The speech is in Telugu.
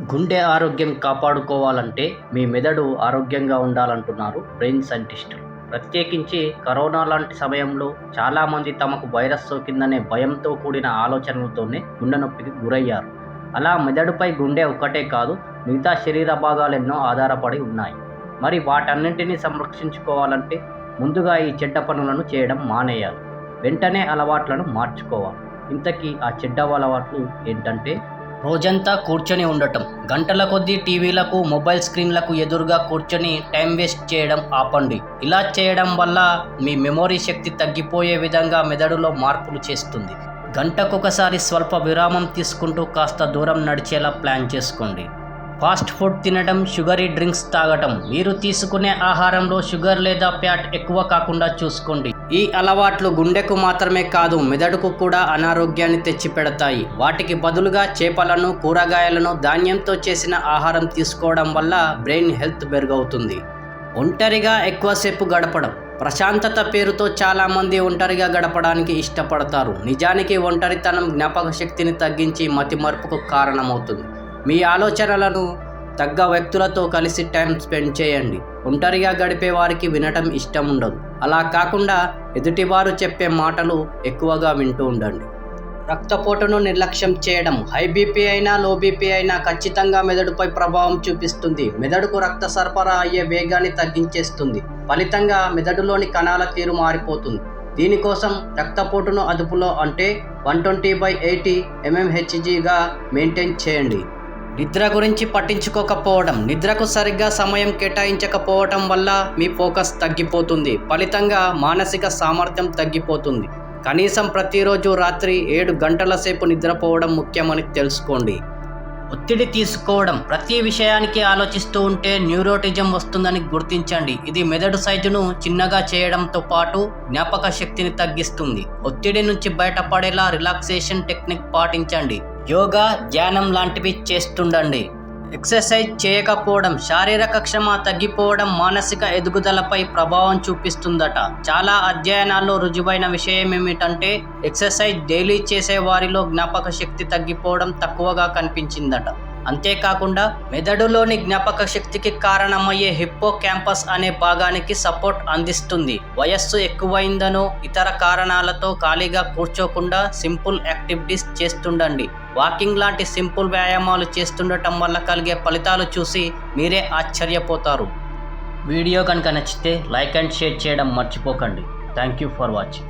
గుండె ఆరోగ్యం కాపాడుకోవాలంటే మీ మెదడు ఆరోగ్యంగా ఉండాలంటున్నారు బ్రెయిన్ సైంటిస్టులు. ప్రత్యేకించి కరోనా లాంటి సమయంలో చాలామంది తమకు వైరస్ సోకిందనే భయంతో కూడిన ఆలోచనలతోనే గుండె నొప్పికి గురయ్యారు. అలా మెదడుపై గుండె ఒక్కటే కాదు మిగతా శరీర భాగాలు ఎన్నో ఆధారపడి ఉన్నాయి. మరి వాటన్నింటినీ సంరక్షించుకోవాలంటే ముందుగా ఈ చెడ్డ పనులను చేయడం మానేయాలి. వెంటనే అలవాట్లను మార్చుకోవాలి. ఇంతకీ ఆ చెడ్డ అలవాట్లు ఏంటంటే రోజంతా కూర్చొని ఉండటం. గంటల కొద్దీ టీవీలకు మొబైల్ స్క్రీన్లకు ఎదురుగా కూర్చొని టైం వేస్ట్ చేయడం ఆపండి. ఇలా చేయడం వల్ల మీ మెమొరీ శక్తి తగ్గిపోయే విధంగా మెదడులో మార్పులు చేస్తుంది. గంటకొకసారి స్వల్ప విరామం తీసుకుంటూ కాస్త దూరం నడిచేలా ప్లాన్ చేసుకోండి. ఫాస్ట్ ఫుడ్ తినడం షుగరీ డ్రింక్స్ తాగటం. మీరు తీసుకునే ఆహారంలో షుగర్ లేదా ఫ్యాట్ ఎక్కువ కాకుండా చూసుకోండి. ఈ అలవాట్లు గుండెకు మాత్రమే కాదు మెదడుకు కూడా అనారోగ్యాన్ని తెచ్చిపెడతాయి. వాటికి బదులుగా చేపలను కూరగాయలను ధాన్యంతో చేసిన ఆహారం తీసుకోవడం వల్ల బ్రెయిన్ హెల్త్ మెరుగవుతుంది. ఒంటరిగా ఎక్కువసేపు గడపడం. ప్రశాంతత పేరుతో చాలామంది ఒంటరిగా గడపడానికి ఇష్టపడతారు. నిజానికి ఒంటరితనం జ్ఞాపక శక్తిని తగ్గించి మతిమరుపుకు కారణమవుతుంది. మీ ఆలోచనలను తగ్గ వ్యక్తులతో కలిసి టైం స్పెండ్ చేయండి. ఒంటరిగా గడిపే వారికి వినటం ఇష్టం ఉండదు. అలా కాకుండా ఎదుటివారు చెప్పే మాటలు ఎక్కువగా వింటూ ఉండండి. రక్తపోటును నిర్లక్ష్యం చేయడం హై బీపీ అయినా లో బీపీ అయినా ఖచ్చితంగా మెదడుపై ప్రభావం చూపిస్తుంది. మెదడుకు రక్త సరఫరా అయ్యే వేగాన్ని తగ్గించేస్తుంది. ఫలితంగా మెదడులోని కణాల తీరు మారిపోతుంది. దీనికోసం రక్తపోటును అదుపులో అంటే వన్ ట్వంటీ బై ఎయిటీ ఎంఎంహెచ్జిగా మెయింటైన్ చేయండి. నిద్ర గురించి పట్టించుకోకపోవడం నిద్రకు సరిగ్గా సమయం కేటాయించకపోవటం వల్ల మీ ఫోకస్ తగ్గిపోతుంది. ఫలితంగా మానసిక సామర్థ్యం తగ్గిపోతుంది. కనీసం ప్రతిరోజు రాత్రి ఏడు గంటల సేపు నిద్రపోవడం ముఖ్యమని తెలుసుకోండి. ఒత్తిడి తీసుకోవడం ప్రతి విషయానికి ఆలోచిస్తూ ఉంటే న్యూరోటిజం వస్తుందని గుర్తించండి. ఇది మెదడు సైజును చిన్నగా చేయడంతో పాటు జ్ఞాపక శక్తిని తగ్గిస్తుంది. ఒత్తిడి నుంచి బయటపడేలా రిలాక్సేషన్ టెక్నిక్ పాటించండి. యోగా ధ్యానం లాంటివి చేస్తుండండి. ఎక్సర్సైజ్ చేయకపోవడం శారీరక క్షమ తగ్గిపోవడం మానసిక ఎదుగుదలపై ప్రభావం చూపిస్తుందట. చాలా అధ్యయనాల్లో రుజువైన విషయం ఏమిటంటే ఎక్సర్సైజ్ డైలీ చేసే వారిలో జ్ఞాపక శక్తి తగ్గిపోవడం తక్కువగా కనిపించిందట. అంతేకాకుండా మెదడులోని జ్ఞాపక శక్తికి కారణమయ్యే హిప్పో క్యాంపస్ అనే భాగానికి సపోర్ట్ అందిస్తుంది. వయస్సు ఎక్కువైందనో ఇతర కారణాలతో ఖాళీగా కూర్చోకుండా సింపుల్ యాక్టివిటీస్ చేస్తుండండి. వాకింగ్ లాంటి సింపుల్ వ్యాయామాలు చేస్తుండటం వల్ల కలిగే ఫలితాలు చూసి మీరే ఆశ్చర్యపోతారు. వీడియో కనుక నచ్చితే లైక్ అండ్ షేర్ చేయడం మర్చిపోకండి. Thank you for watching.